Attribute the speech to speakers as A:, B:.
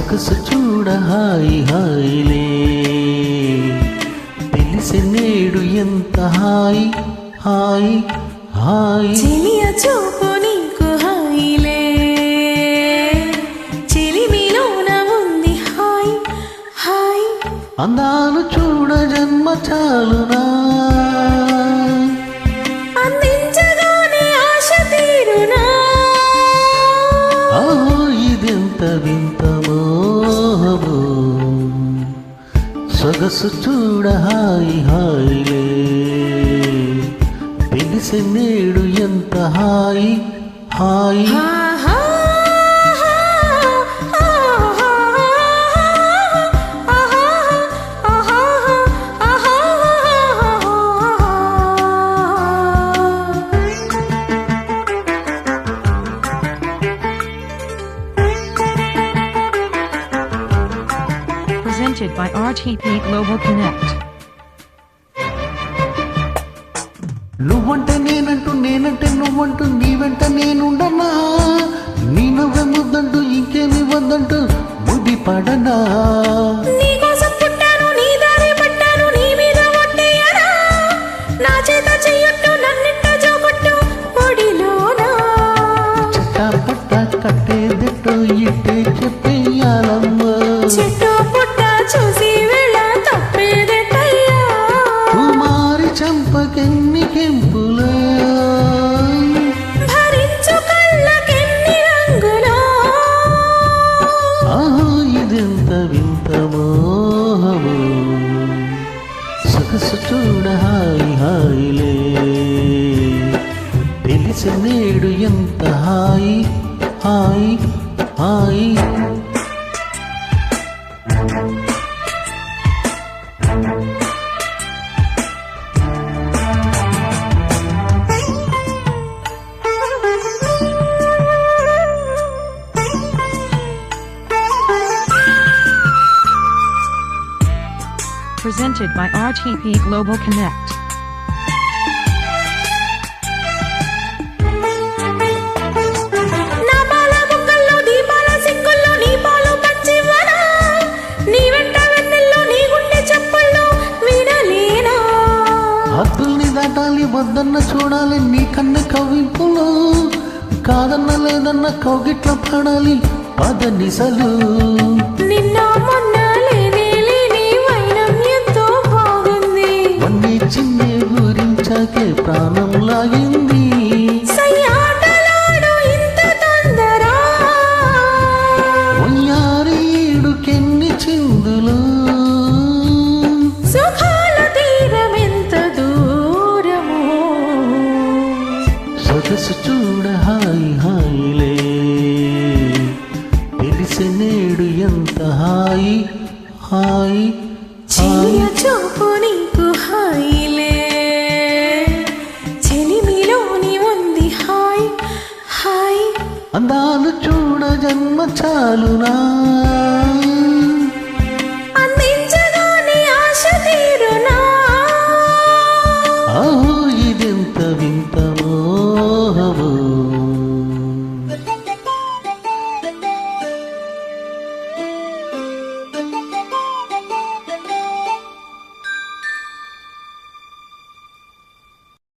A: చూడ హాయి హాయిలే తెలిసి నేడు ఎంత హాయి హాయి హాయి.
B: చెలియ చూపు నీకు హాయిలే చెలిమిలోన ఉంది హాయ్ హాయ్.
A: అందాలు చూడ జన్మ చాలునా.
B: అందించగానే
A: సొగసు చూడ హాయి హాయిలే తెలిసి నేడు ఎంత హాయి. హాయి.
C: Presented by RTP Global Connect.
A: నువ్వంటే నేనంటూ నేనంటే నువ్వంటూ నీ వెంట నేనుండనా నీ నవ్వే ముద్దంటూ ఇంకేమి వద్దంటూ ముడి పడనా ಎಂತ ಹಾಯಿ ಹಾಯಿ ಹಾಯಿ
C: presented by RTP Global Connect.
A: వద్దన్న చూడాలి నీ కన్న కవింపులు. కాదన్న లేదన్న కౌగిట్ల పడాలి పద నిసలు.
B: నిన్న మొన్న లేనే లేని వైనం ఎంతో బాగుంది.
A: వన్నీ చిన్నే గురించాకే ప్రాణం సొగసు చూడ హాయి హాయిలే తెలిసి నేడు ఎంత హాయి హాయి
B: చెలియ చూపు నీకు హాయిలే చెలిమిలోని ఉంది హాయ్ హాయ్.
A: అందాలు చూడ జన్మ చాలునా.